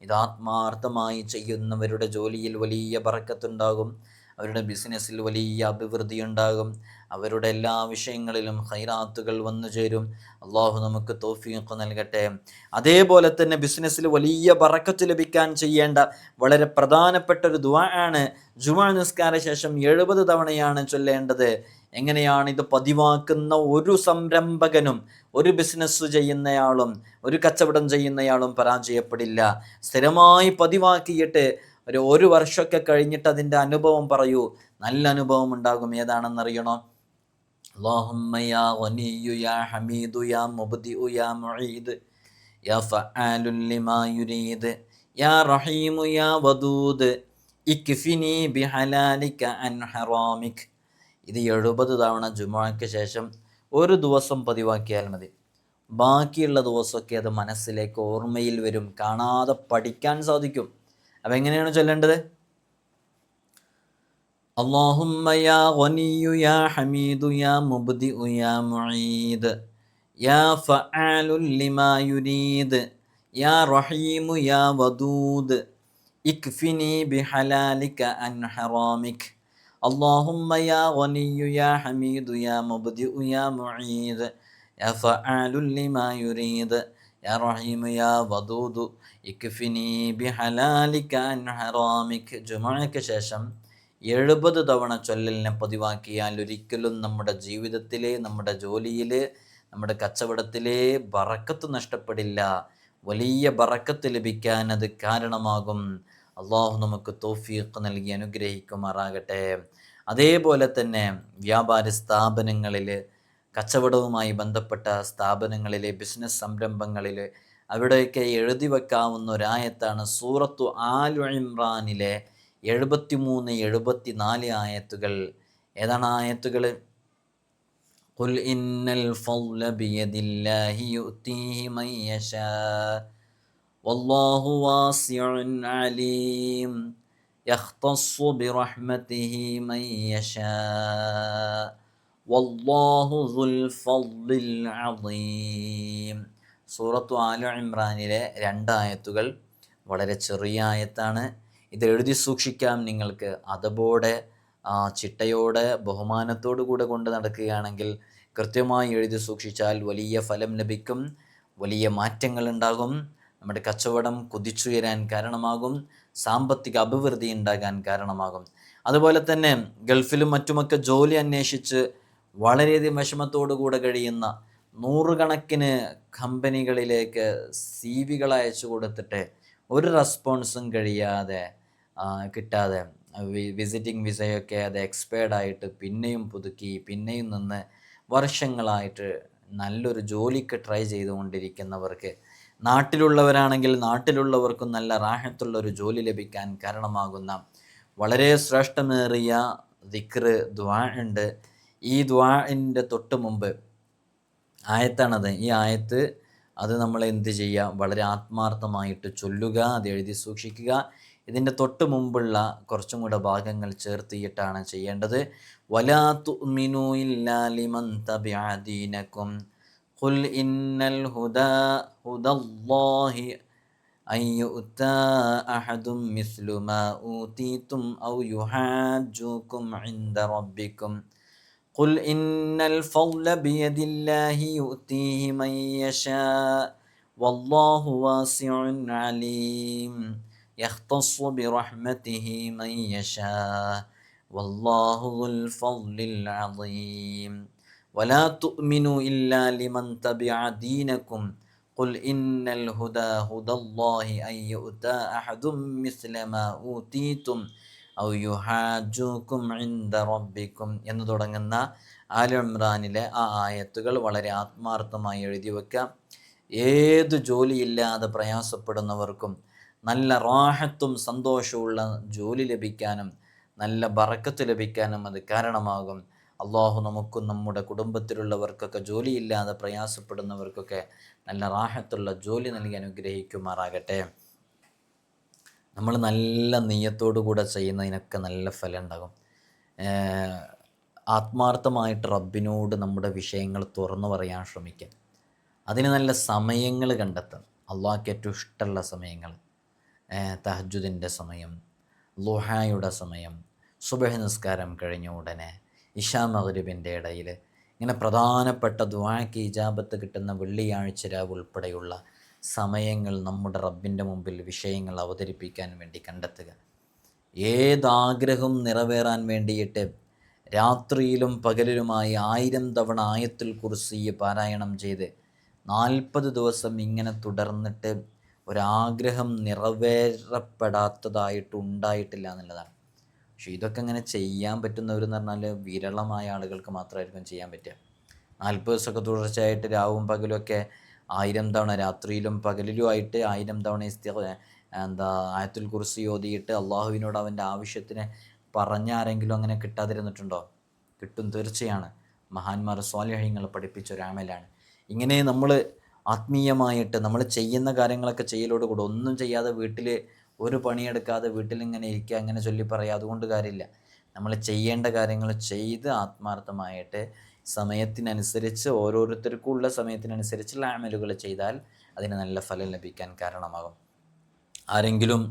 Speaker 1: ഇത് ആത്മാർത്ഥമായി ചെയ്യുന്നവരുടെ ജോലിയിൽ വലിയ പറക്കത്തുണ്ടാകും അവരുടെ ബിസിനസ്സിൽ വലിയ അഭിവൃദ്ധി ഉണ്ടാകും അവരുടെ എല്ലാ വിഷയങ്ങളിലും ഹൈറാത്തുകൾ വന്നു ചേരും. അള്ളാഹു നമുക്ക് തോഫിയൊക്കെ നൽകട്ടെ. അതേപോലെ തന്നെ ബിസിനസ്സിൽ വലിയ പറക്കത്ത് ലഭിക്കാൻ ചെയ്യേണ്ട വളരെ പ്രധാനപ്പെട്ട ഒരു ദുവാ ആണ് ജുമാ നിസ്കാര ശേഷം എഴുപത് തവണയാണ് ചൊല്ലേണ്ടത്. എങ്ങനെയാണ് ഇത് പതിവാക്കുന്ന ഒരു സംരംഭകനും ഒരു ബിസിനസ് ചെയ്യുന്നയാളും ഒരു കച്ചവടം ചെയ്യുന്നയാളും പരാജയപ്പെടില്ല. സ്ഥിരമായി പതിവാക്കിയിട്ട് ഒരു ഒരു വർഷമൊക്കെ കഴിഞ്ഞിട്ട് അതിന്റെ അനുഭവം പറയൂ. നല്ല അനുഭവം ഉണ്ടാകും. ഏതാണെന്നറിയണോ? اللهم يا غني يا حميد يا مبدئ يا معيد يا فعال لما يريد يا رحيم يا ودود ഇക്ഫിനി ബിഹലാലിക അൻ ഹറാമിക് ഇത് എഴുപത് തവണ ജുമാക്ക് ശേഷം ഒരു ദിവസം പതിവാക്കിയാൽ മതി ബാക്കിയുള്ള ദിവസമൊക്കെ അത് മനസ്സിലേക്ക് ഓർമ്മയിൽ വരും കാണാതെ പഠിക്കാൻ സാധിക്കും അപ്പം എങ്ങനെയാണ് ചൊല്ലേണ്ടത് اللهم يا غني يا حميد يا مبدئ يا معيد يا فعال لما يريد يا رحيم يا ودود اكفني بحلالك عن حرامك. اللهم يا غني يا حميد يا مبدئ يا معيد يا فعال لما يريد يا رحيم يا ودود اكفني بحلالك عن حرامك. جمعك شاشم. എഴുപത് തവണ ചൊല്ലലിനെ പതിവാക്കിയാൽ ഒരിക്കലും നമ്മുടെ ജീവിതത്തിലെ നമ്മുടെ ജോലിയിൽ നമ്മുടെ കച്ചവടത്തിലെ ബറക്കത്ത് നഷ്ടപ്പെടില്ല. വലിയ ബറക്കത്ത് ലഭിക്കാൻ അത് കാരണമാകും. അള്ളാഹു നമുക്ക് തോഫീഖ് നൽകി അനുഗ്രഹിക്കുമാറാകട്ടെ. അതേപോലെ തന്നെ വ്യാപാര സ്ഥാപനങ്ങളിൽ കച്ചവടവുമായി ബന്ധപ്പെട്ട സ്ഥാപനങ്ങളിലെ ബിസിനസ് സംരംഭങ്ങളിൽ അവിടെയൊക്കെ എഴുതി വെക്കാവുന്ന ഒരായത്താണ് സൂറത്തു ആലു ഇമ്രാനിലെ എഴുപത്തിമൂന്ന് എഴുപത്തിനാല് ആയത്തുകൾ ഏതാണ് ആയത്തുകൾ قل إن الفضل بيد الله يؤتيه من يشاء والله واسع عليم يختص برحمته من يشاء والله ذو الفضل العظيم സൂറത്തു ആലു ഇമ്രാനിലെ രണ്ടായത്തുകൾ വളരെ ചെറിയ ആയത്താണ് ഇത് എഴുതി സൂക്ഷിക്കാം. നിങ്ങൾക്ക് അതബോടെ ചിട്ടയോടെ ബഹുമാനത്തോടു കൂടെ കൊണ്ട് നടക്കുകയാണെങ്കിൽ കൃത്യമായി എഴുതി സൂക്ഷിച്ചാൽ വലിയ ഫലം ലഭിക്കും. വലിയ മാറ്റങ്ങൾ ഉണ്ടാകും. നമ്മുടെ കച്ചവടം കുതിച്ചുയരാൻ കാരണമാകും. സാമ്പത്തിക അഭിവൃദ്ധി ഉണ്ടാകാൻ കാരണമാകും. അതുപോലെ തന്നെ ഗൾഫിലും മറ്റുമൊക്കെ ജോലി അന്വേഷിച്ച് വളരെയധികം വിഷമത്തോടു കൂടെ കഴിയുന്ന നൂറുകണക്കിന് കമ്പനികളിലേക്ക് സി വികൾ അയച്ചു കൊടുത്തിട്ട് ഒരു റെസ്പോൺസും കഴിയാതെ കിട്ടാതെ വിസിറ്റിംഗ് വിസയൊക്കെ അത് എക്സ്പയർഡ് ആയിട്ട് പിന്നെയും പുതുക്കി പിന്നെയും നിന്ന് വർഷങ്ങളായിട്ട് നല്ലൊരു ജോലിക്ക് ട്രൈ ചെയ്തുകൊണ്ടിരിക്കുന്നവർക്ക് നാട്ടിലുള്ളവരാണെങ്കിൽ നാട്ടിലുള്ളവർക്കും നല്ല റാഹത്തുള്ള ഒരു ജോലി ലഭിക്കാൻ കാരണമാകുന്ന വളരെ ശ്രേഷ്ഠമേറിയ ദിക്റ് ദ്വാ ഉണ്ട് ഈ ദ്വാന്റെ തൊട്ട് മുമ്പ് ആയത്താണത്. ഈ ആയത്ത് അത് നമ്മൾ എന്ത് ചെയ്യുക? വളരെ ആത്മാർത്ഥമായിട്ട് ചൊല്ലുക അത് എഴുതി സൂക്ഷിക്കുക. ഇതിൻ്റെ തൊട്ട് മുമ്പുള്ള കുറച്ചും കൂടെ ഭാഗങ്ങൾ ചേർത്തിയിട്ടാണ് ചെയ്യേണ്ടത് വലാ തുഅ്മിനു ഇല്ലാ ലിമൻ തബിഅ ദീനക്കും ഖുൽ ഇന്നൽ ഹുദാ ഹുദല്ലാഹി أن يؤتى أحد مثل ما أوتيتم أو يحاجوكم عند ربكم قل إن الفضل بيد الله يؤتيه من يشاء والله واسع عليم يختص برحمته من يشاء والله ذو الفضل العظيم ولا تؤمنوا إلا لمن تبع دينكم قل إن الهدى هدى الله أن يؤتى أحد مثل ما أوتيتم ഔ യുഹാജുക്കും ഇന്ദ റബ്ബിക്കും എന്ന് തുടങ്ങുന്ന ആൽ ഇമ്രാനിലെ ആ ആയത്തുകൾ വളരെ ആത്മാർത്ഥമായി എഴുതി വെക്കാം ഏത് ജോലിയില്ലാതെ പ്രയാസപ്പെടുന്നവർക്കും നല്ല റാഹത്തും സന്തോഷവുമുള്ള ജോലി ലഭിക്കാനും നല്ല ബറക്കത്ത് ലഭിക്കാനും അത് കാരണമാകും. അള്ളാഹു നമുക്കും നമ്മുടെ കുടുംബത്തിലുള്ളവർക്കൊക്കെ ജോലിയില്ലാതെ പ്രയാസപ്പെടുന്നവർക്കൊക്കെ നല്ല റാഹത്തുള്ള ജോലി നൽകി അനുഗ്രഹിക്കുമാറാകട്ടെ. നമ്മൾ നല്ല നെയ്യത്തോടു കൂടെ ചെയ്യുന്നതിനൊക്കെ നല്ല ഫലം ഉണ്ടാകും ആത്മാർത്ഥമായിട്ട് റബ്ബിനോട് നമ്മുടെ വിഷയങ്ങൾ തുറന്നു പറയാൻ ശ്രമിക്കുക അതിന് നല്ല സമയങ്ങൾ കണ്ടെത്താം. അള്ളാഹ്ക്ക് ഏറ്റവും ഇഷ്ടമുള്ള സമയങ്ങൾ. തഹജുദിന്റെ സമയം ലുഹായുടെ സമയം സുബഹ നിസ്കാരം കഴിഞ്ഞ ഉടനെ ഇഷാ മഹരിബിന്റെ ഇടയിൽ ഇങ്ങനെ പ്രധാനപ്പെട്ട ദ്വാക്ക് ഇജാബത്ത് കിട്ടുന്ന വെള്ളിയാഴ്ച രാവ് ഉൾപ്പെടെയുള്ള സമയങ്ങൾ നമ്മുടെ റബ്ബിന്റെ മുമ്പിൽ വിഷയങ്ങൾ അവതരിപ്പിക്കാൻ വേണ്ടി കണ്ടെത്തുക. ഏതാഗ്രഹം നിറവേറാൻ വേണ്ടിയിട്ട് രാത്രിയിലും പകലിലുമായി ആയിരം തവണ ആയത്തിൽ കുറിച്ച് പാരായണം ചെയ്ത് നാൽപ്പത് ദിവസം ഇങ്ങനെ തുടർന്നിട്ട് ഒരാഗ്രഹം നിറവേറപ്പെടാത്തതായിട്ട് ഉണ്ടായിട്ടില്ല എന്നുള്ളതാണ്. പക്ഷേ ഇതൊക്കെ അങ്ങനെ ചെയ്യാൻ പറ്റുന്നവരെന്ന് പറഞ്ഞാൽ വിരളമായ ആളുകൾക്ക് മാത്രമായിരിക്കും ചെയ്യാൻ പറ്റുക. നാൽപ്പത് ദിവസമൊക്കെ തുടർച്ചയായിട്ട് രാവും പകലുമൊക്കെ ആയിരം തവണ രാത്രിയിലും പകലിലുമായിട്ട് ആയിരം തവണ എന്താ ആയത്തുൽ കുറിച്ച് ഓതിയിട്ട് അള്ളാഹുവിനോട് അവന്റെ ആവശ്യത്തിന് പറഞ്ഞാരെങ്കിലും അങ്ങനെ കിട്ടാതിരുന്നിട്ടുണ്ടോ? കിട്ടും തീർച്ചയാണ്. മഹാന്മാർ സ്വാലിഹ്യങ്ങൾ പഠിപ്പിച്ച ഒരു ആമലാണ് ഇങ്ങനെ നമ്മൾ ആത്മീയമായിട്ട് നമ്മൾ ചെയ്യുന്ന കാര്യങ്ങളൊക്കെ ചെയ്യലോട് കൂടെ. ഒന്നും ചെയ്യാതെ വീട്ടിൽ ഒരു പണിയെടുക്കാതെ വീട്ടിലിങ്ങനെ ഇരിക്കുക അങ്ങനെ ചൊല്ലി പറയുക അതുകൊണ്ട് കാര്യമില്ല. നമ്മൾ ചെയ്യേണ്ട കാര്യങ്ങൾ ചെയ്ത് ആത്മാർത്ഥമായിട്ട് സമയത്തിനനുസരിച്ച് ഓരോരുത്തർക്കുള്ള സമയത്തിനനുസരിച്ചുള്ള അമലുകൾ ചെയ്താൽ അതിന് നല്ല ഫലം ലഭിക്കാൻ കാരണമാകും. ആരെങ്കിലും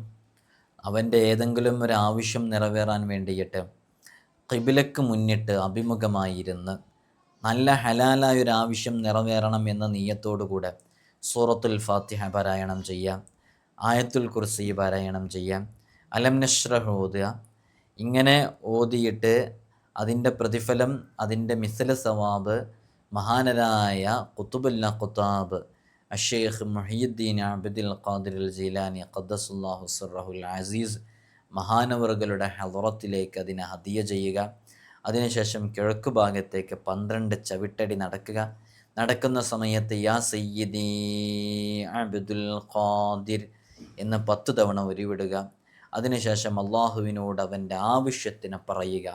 Speaker 1: അവന്റെ ഏതെങ്കിലും ഒരു ആവശ്യം നിറവേറാൻ വേണ്ടിയിട്ട് കിബിലക്ക് മുന്നിട്ട് അഭിമുഖമായിരുന്ന് നല്ല ഹലാലായ ഒരു ആവശ്യം നിറവേറണം എന്ന നീയത്തോടുകൂടെ സൂറത്തുൽ ഫാത്തിഹ പാരായണം ചെയ്യാം. ആയത്തുൽ കുർസി പാരായണം ചെയ്യാം. അലം ഓതുക. ഇങ്ങനെ ഓതിയിട്ട് അതിന്റെ പ്രതിഫലം അതിന്റെ മിസല സവാബ് മഹാനരായ കുത്തുബുല്ല കുത്താബ് അഷേഖ് മുഹീദ്ദീൻ അബിദുൽ ഖാദിർ ജീലാനി ഖദ്ദസുല്ലാഹു സുറഹുൽ അസീസ് മഹാനവറുകളുടെ ഹലറത്തിലേക്ക് അതിനെ ഹദിയ ചെയ്യുക. അതിനുശേഷം കിഴക്ക് ഭാഗത്തേക്ക് പന്ത്രണ്ട് ചവിട്ടടി നടക്കുക. നടക്കുന്ന സമയത്ത് യാ സയ്യിദി അബ്ദുൽ ഖാദിർ എന്ന് പത്ത് തവണ ഉരുവിടുക. അതിനുശേഷം അള്ളാഹുവിനോട് അവന്റെ ആവശ്യത്തിന് പറയുക.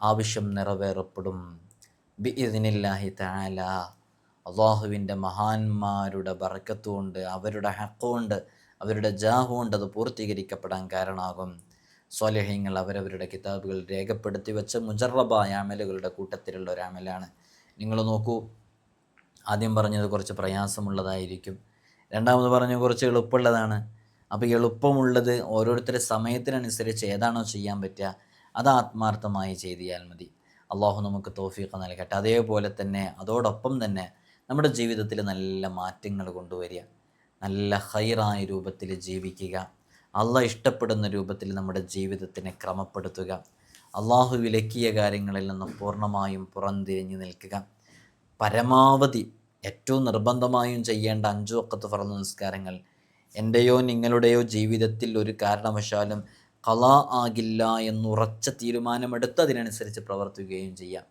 Speaker 1: ആവശ്യം നിറവേറപ്പെടും. ബി ഇതിനില്ലാഹി താല അള്ളാഹുവിന്റെ മഹാന്മാരുടെ ബറക്കത്തുകൊണ്ട് അവരുടെ ഹക്കുകൊണ്ട് അവരുടെ ജാഹുകൊണ്ട് അത് പൂർത്തീകരിക്കപ്പെടാൻ കാരണമാകും. സ്വാലിഹ്യങ്ങൾ അവരവരുടെ കിതാബുകൾ രേഖപ്പെടുത്തി വെച്ച മുജറബായ അമലുകളുടെ കൂട്ടത്തിലുള്ള ഒരു അമലാണ്. നിങ്ങൾ നോക്കൂ ആദ്യം പറഞ്ഞത് കുറച്ച് പ്രയാസമുള്ളതായിരിക്കും. രണ്ടാമത് പറഞ്ഞ കുറച്ച് എളുപ്പമുള്ളതാണ്. അപ്പോൾ എളുപ്പമുള്ളത് ഓരോരുത്തരുടെ സമയത്തിനനുസരിച്ച് ഏതാണോ ചെയ്യാൻ പറ്റുക അത് ആത്മാർത്ഥമായി ചെയ്തിയാൽ മതി. അള്ളാഹു നമുക്ക് തോഫീഖ് നൽകട്ടെ. അതേപോലെ തന്നെ അതോടൊപ്പം തന്നെ നമ്മുടെ ജീവിതത്തിൽ നല്ല മാറ്റങ്ങൾ കൊണ്ടുവരിക. നല്ല ഹൈറായ രൂപത്തിൽ ജീവിക്കുക. അള്ള ഇഷ്ടപ്പെടുന്ന രൂപത്തിൽ നമ്മുടെ ജീവിതത്തിനെ ക്രമപ്പെടുത്തുക. അള്ളാഹു വിലക്കിയ കാര്യങ്ങളിൽ നിന്ന് പൂർണമായും പുറംതിരിഞ്ഞു നിൽക്കുക. പരമാവധി ഏറ്റവും നിർബന്ധമായും ചെയ്യേണ്ട അഞ്ചു വക്കത്ത് ഫറന്ന് നിസ്കാരങ്ങൾ. എന്റെയോ നിങ്ങളുടെയോ ജീവിതത്തിൽ ഒരു കാരണവശാലും കല ആകില്ല എന്നുറച്ച തീരുമാനമെടുത്ത് അതിനനുസരിച്ച് പ്രവർത്തിക്കുകയും ചെയ്യാം.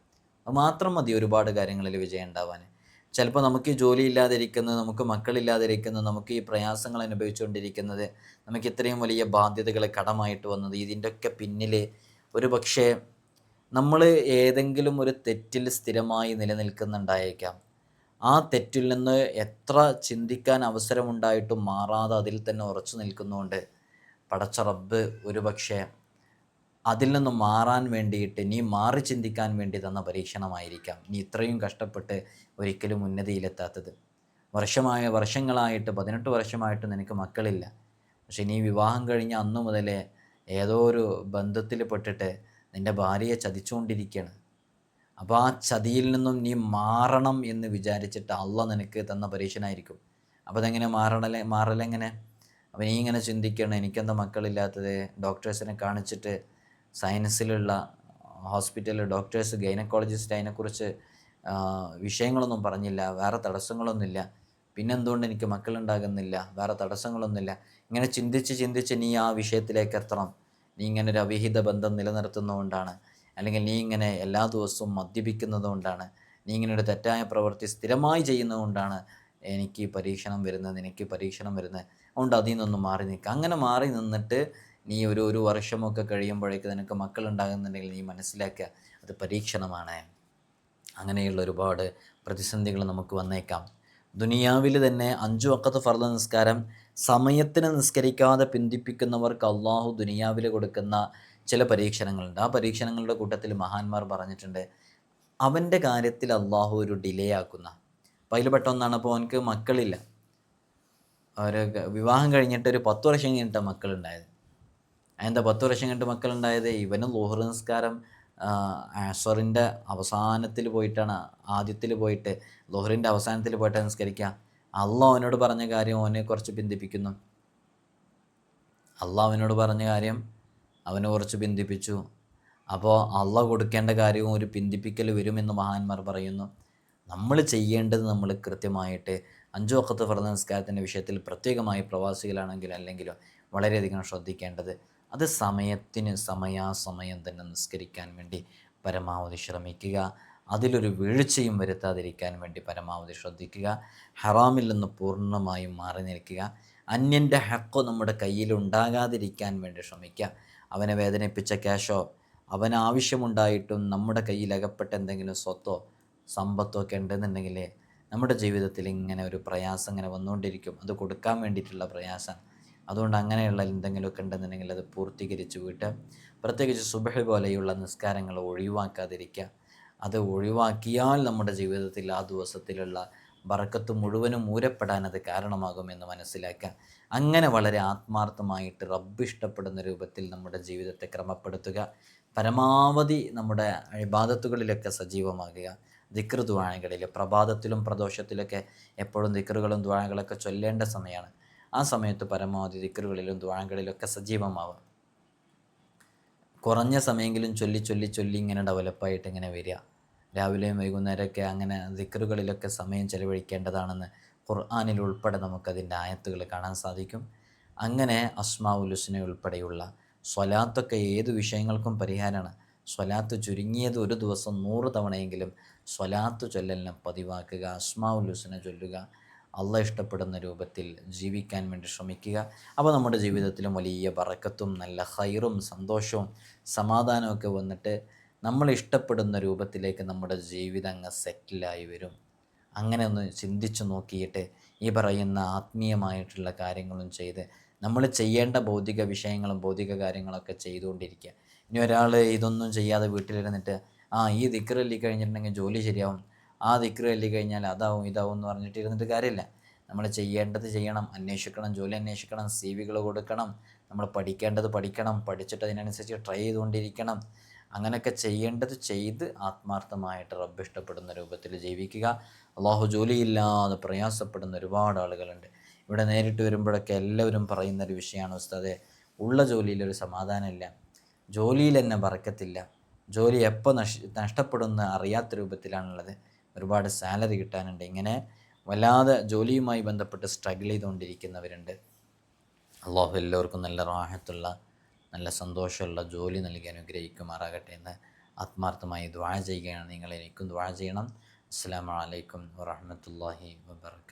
Speaker 1: അത് മാത്രം മതി ഒരുപാട് കാര്യങ്ങളിൽ വിജയം ഉണ്ടാവാൻ. ചിലപ്പോൾ നമുക്ക് ജോലി ഇല്ലാതിരിക്കുന്നത് നമുക്ക് മക്കളില്ലാതിരിക്കുന്നത് നമുക്ക് ഈ പ്രയാസങ്ങൾ അനുഭവിച്ചുകൊണ്ടിരിക്കുന്നത് നമുക്ക് ഇത്രയും വലിയ ബാധ്യതകൾ കടമായിട്ട് വന്നത്. ഇതിന്റെയൊക്കെ പിന്നിൽ ഒരു പക്ഷേ നമ്മൾ ഏതെങ്കിലും ഒരു തെറ്റിൽ സ്ഥിരമായി നിലനിൽക്കുന്നുണ്ടായേക്കാം. ആ തെറ്റിൽ നിന്ന് എത്ര ചിന്തിക്കാൻ അവസരമുണ്ടായിട്ടും മാറാതെ അതിൽ തന്നെ ഉറച്ചു നിൽക്കുന്നതുകൊണ്ട് പടച്ച റബ്ബ് ഒരു പക്ഷേ അതിൽ നിന്ന് മാറാൻ വേണ്ടിയിട്ട് നീ മാറി ചിന്തിക്കാൻ വേണ്ടി തന്ന പരീക്ഷണമായിരിക്കാം. നീ ഇത്രയും കഷ്ടപ്പെട്ട് ഒരിക്കലും ഉന്നതിയിലെത്താത്തത്. വർഷമായ വർഷങ്ങളായിട്ട് പതിനെട്ട് വർഷമായിട്ട് നിനക്ക് മക്കളില്ല. പക്ഷെ നീ വിവാഹം കഴിഞ്ഞ അന്നു മുതലേ ഏതോ ഒരു ബന്ധത്തിൽ പെട്ടിട്ട് നിന്റെ ഭാര്യയെ ചതിച്ചുകൊണ്ടിരിക്കുകയാണ് അപ്പോൾ ആ ചതിയിൽ നിന്നും നീ മാറണം എന്ന് വിചാരിച്ചിട്ട് അള്ള നിനക്ക് തന്ന പരീക്ഷനായിരിക്കും അപ്പോൾ അതെങ്ങനെ മാറണലെ മാറലെങ്ങനെ? അപ്പോൾ നീ ഇങ്ങനെ ചിന്തിക്കണം എനിക്കെന്താ മക്കളില്ലാത്തത്? ഡോക്ടേഴ്സിനെ കാണിച്ചിട്ട് സയൻസിലുള്ള ഹോസ്പിറ്റൽ ഡോക്ടേഴ്സ് ഗൈനക്കോളജിസ്റ്റ് അതിനെക്കുറിച്ച് വിഷയങ്ങളൊന്നും പറഞ്ഞില്ല വേറെ തടസ്സങ്ങളൊന്നുമില്ല. പിന്നെന്തുകൊണ്ട് എനിക്ക് മക്കളുണ്ടാകുന്നില്ല വേറെ തടസ്സങ്ങളൊന്നുമില്ല. ഇങ്ങനെ ചിന്തിച്ച് ചിന്തിച്ച് നീ ആ വിഷയത്തിലേക്ക് എത്തണം. നീ ഇങ്ങനെ ഒരു അവിഹിത ബന്ധം നിലനിർത്തുന്നതുകൊണ്ടാണ്. അല്ലെങ്കിൽ നീ ഇങ്ങനെ എല്ലാ ദിവസവും മദ്യപിക്കുന്നതുകൊണ്ടാണ്. നീ ഇങ്ങനെ ഒരു തെറ്റായ പ്രവൃത്തി സ്ഥിരമായി ചെയ്യുന്നതുകൊണ്ടാണ് എനിക്ക് പരീക്ഷണം വരുന്നത് എനിക്ക് പരീക്ഷണം വരുന്നത്. അതുകൊണ്ട് അതിൽ നിന്നൊന്ന് മാറി നിൽക്കുക അങ്ങനെ മാറി നിന്നിട്ട് നീ ഒരു ഒരു വർഷമൊക്കെ കഴിയുമ്പോഴേക്ക് നിനക്ക് മക്കളുണ്ടാകുന്നുണ്ടെങ്കിൽ നീ മനസ്സിലാക്കുക അത് പരീക്ഷണമാണ്. അങ്ങനെയുള്ള ഒരുപാട് പ്രതിസന്ധികൾ നമുക്ക് വന്നേക്കാം. ദുനിയാവിൽ തന്നെ അഞ്ചു വക്കത്ത് ഫർദ നിസ്കാരം സമയത്തിന് നിസ്കരിക്കാതെ പിന്തിപ്പിക്കുന്നവർക്ക് അള്ളാഹു ദുനിയാവിൽ കൊടുക്കുന്ന ചില പരീക്ഷണങ്ങളുണ്ട്. ആ പരീക്ഷണങ്ങളുടെ കൂട്ടത്തിൽ മഹാന്മാർ പറഞ്ഞിട്ടുണ്ട് അവന്റെ കാര്യത്തിൽ അള്ളാഹു ഒരു ഡിലേ ആക്കുന്ന. അപ്പോൾ അതിൽ പെട്ടൊന്നാണ് അപ്പോൾ അവനക്ക് മക്കളില്ല. അവർ വിവാഹം കഴിഞ്ഞിട്ട് ഒരു പത്ത് വർഷം കഴിഞ്ഞിട്ടാണ് മക്കളുണ്ടായത്. എന്താ പത്ത് വർഷം കണ്ട് മക്കളുണ്ടായത്? ഇവനും ലോഹർ നിസ്കാരം ആസറിന്റെ അവസാനത്തിൽ പോയിട്ടാണ് ആദ്യത്തിൽ പോയിട്ട് ലോഹറിന്റെ അവസാനത്തിൽ പോയിട്ട് നിസ്കരിക്കുക. അള്ള അവനോട് പറഞ്ഞ കാര്യം അവനെ കുറച്ച് ബന്ധിപ്പിക്കുന്നു. അള്ള അവനോട് പറഞ്ഞ കാര്യം അവനെ കുറച്ച് ബന്ധിപ്പിച്ചു. അപ്പോൾ അള്ള കൊടുക്കേണ്ട കാര്യവും ഒരു പിന്തിപ്പിക്കൽ വരുമെന്ന് മഹാന്മാർ പറയുന്നു. നമ്മൾ ചെയ്യേണ്ടത് നമ്മൾ കൃത്യമായിട്ട് അഞ്ചു വക്കത്ത് ഫർദ നിസ്കാരത്തിന്റെ വിഷയത്തിൽ പ്രത്യേകമായി പ്രവാസികളാണെങ്കിലും അല്ലെങ്കിലും വളരെയധികം ശ്രദ്ധിക്കേണ്ടത് അത് സമയത്തിന് സമയാസമയം തന്നെ നിസ്കരിക്കാൻ വേണ്ടി പരമാവധി ശ്രമിക്കുക. അതിലൊരു വീഴ്ചയും വരുത്താതിരിക്കാൻ വേണ്ടി പരമാവധി ശ്രദ്ധിക്കുക. ഹറാമിൽ നിന്ന് പൂർണമായും മാറി നിൽക്കുക. അന്യന്റെ ഹക്കോ നമ്മുടെ കയ്യിൽ ഉണ്ടാകാതിരിക്കാൻ വേണ്ടി ശ്രമിക്കുക. അവനെ വേദനിപ്പിച്ച ക്യാഷോ അവന് ആവശ്യമുണ്ടായിട്ടും നമ്മുടെ കയ്യിൽ അകപ്പെട്ട എന്തെങ്കിലും സ്വത്തോ സമ്പത്തോ ഒക്കെ ഉണ്ടെന്നുണ്ടെങ്കിൽ നമ്മുടെ ജീവിതത്തിൽ ഇങ്ങനെ ഒരു പ്രയാസം ഇങ്ങനെ വന്നുകൊണ്ടിരിക്കും. അത് കൊടുക്കാൻ വേണ്ടിയിട്ടുള്ള പ്രയാസം അതുകൊണ്ട് അങ്ങനെയുള്ള എന്തെങ്കിലുമൊക്കെ ഉണ്ടെന്നുണ്ടെങ്കിൽ അത് പൂർത്തീകരിച്ച് വിട്ട് പ്രത്യേകിച്ച് സുബഹ് പോലെയുള്ള നിസ്കാരങ്ങൾ ഒഴിവാക്കാതിരിക്കുക. അത് ഒഴിവാക്കിയാൽ നമ്മുടെ ജീവിതത്തിൽ ആ ദിവസത്തിലുള്ള ബറക്കത്ത് മുഴുവനും ഊരപ്പെടാൻ അത് കാരണമാകുമെന്ന് മനസ്സിലാക്കുക. അങ്ങനെ വളരെ ആത്മാർത്ഥമായിട്ട് റബ്ബ് ഇഷ്ടപ്പെടുന്ന രൂപത്തിൽ നമ്മുടെ ജീവിതത്തെ ക്രമപ്പെടുത്തുക. പരമാവധി നമ്മുടെ അഴിബാധത്തുകളിലൊക്കെ സജീവമാകുക. ദിക്ർ ദ്വാഴകളിൽ പ്രഭാതത്തിലും പ്രദോഷത്തിലൊക്കെ എപ്പോഴും ദിക്റുകളും ദ്വാഴകളൊക്കെ ചൊല്ലേണ്ട സമയമാണ്. ആ സമയത്ത് പരമാവധി ദിക്കറുകളിലും ദ്വാരങ്ങളിലൊക്കെ സജീവമാവുക കുറഞ്ഞ സമയമെങ്കിലും ചൊല്ലി ചൊല്ലി ചൊല്ലി ഇങ്ങനെ ഡെവലപ്പായിട്ട് ഇങ്ങനെ വരിക. രാവിലെയും വൈകുന്നേരമൊക്കെ അങ്ങനെ ദിക്കറുകളിലൊക്കെ സമയം ചെലവഴിക്കേണ്ടതാണെന്ന് ഖുർആാനിൽ ഉൾപ്പെടെ നമുക്കതിന്റെ ആയത്തുകൾ കാണാൻ സാധിക്കും. അങ്ങനെ അസ്മാഉലുസിനെ ഉൾപ്പെടെയുള്ള സ്വലാത്തൊക്കെ ഏത് വിഷയങ്ങൾക്കും പരിഹാരമാണ് സ്വലാത്ത് ചുരുങ്ങിയത് ഒരു ദിവസം നൂറ് തവണയെങ്കിലും സ്വലാത്ത് ചൊല്ലലിനെ പതിവാക്കുക അസ്മാഉലുസിനെ ചൊല്ലുക അള്ള ഇഷ്ടപ്പെടുന്ന രൂപത്തിൽ ജീവിക്കാൻ വേണ്ടി ശ്രമിക്കുക. അപ്പോൾ നമ്മുടെ ജീവിതത്തിലും വലിയ പറക്കത്തും നല്ല ഹൈറും സന്തോഷവും സമാധാനമൊക്കെ വന്നിട്ട് നമ്മൾ ഇഷ്ടപ്പെടുന്ന രൂപത്തിലേക്ക് നമ്മുടെ ജീവിതം അങ്ങ് സെറ്റിലായി വരും. അങ്ങനെ ഒന്ന് ചിന്തിച്ചു നോക്കിയിട്ട് ഈ പറയുന്ന ആത്മീയമായിട്ടുള്ള കാര്യങ്ങളും ചെയ്ത് നമ്മൾ ചെയ്യേണ്ട ഭൗതിക വിഷയങ്ങളും ഭൗതിക കാര്യങ്ങളൊക്കെ ചെയ്തുകൊണ്ടിരിക്കുക. ഇനി ഒരാൾ ഇതൊന്നും ചെയ്യാതെ വീട്ടിലിരുന്നിട്ട് ആ ഈ ദിക്കറല്ലി കഴിഞ്ഞിട്ടുണ്ടെങ്കിൽ ജോലി ശരിയാവും. ആ ദിക്ര ചൊല്ലി കഴിഞ്ഞാൽ അതാവും ഇതാവും എന്ന് പറഞ്ഞിട്ട് ഇരുന്നിട്ട് കാര്യമില്ല. നമ്മൾ ചെയ്യേണ്ടത് ചെയ്യണം അന്വേഷിക്കണം ജോലി അന്വേഷിക്കണം സി വികൾ കൊടുക്കണം നമ്മൾ പഠിക്കേണ്ടത് പഠിക്കണം പഠിച്ചിട്ട് അതിനനുസരിച്ച് ട്രൈ ചെയ്തുകൊണ്ടിരിക്കണം. അങ്ങനെയൊക്കെ ചെയ്യേണ്ടത് ചെയ്ത് ആത്മാർത്ഥമായിട്ട് റബ്ബ് ഇഷ്ടപ്പെടുന്ന രൂപത്തിൽ ജീവിക്കുക. അള്ളാഹു ജോലിയില്ലാതെ പ്രയാസപ്പെടുന്ന ഒരുപാട് ആളുകളുണ്ട്. ഇവിടെ നേരിട്ട് വരുമ്പോഴൊക്കെ എല്ലാവരും പറയുന്ന ഒരു വിഷയമാണ് ഉസ്താദെ ഉള്ള ജോലിയിലൊരു സമാധാനമില്ല. ജോലിയിൽ തന്നെ പറക്കത്തില്ല ജോലി എപ്പോൾ നഷ് നഷ്ടപ്പെടുന്ന അറിയാത്ത രൂപത്തിലാണുള്ളത്. ഒരുപാട് സാലറി കിട്ടാനുണ്ട്. ഇങ്ങനെ വല്ലാതെ ജോലിയുമായി ബന്ധപ്പെട്ട് സ്ട്രഗിൾ ചെയ്തുകൊണ്ടിരിക്കുന്നവരുണ്ട്. അള്ളാഹു എല്ലാവർക്കും നല്ല റാഹത്തുള്ള നല്ല സന്തോഷമുള്ള ജോലി നൽകി അനുഗ്രഹിക്കുമാറാകട്ടെ എന്ന് ആത്മാർത്ഥമായി ദ്വാഴ ചെയ്യുകയാണ്. നിങ്ങൾ എനിക്കും ദ്വാഴ ചെയ്യണം. അസ്സാം വലൈക്കും വാഹമത്തല്ലാഹി വാബർക്കാത്തു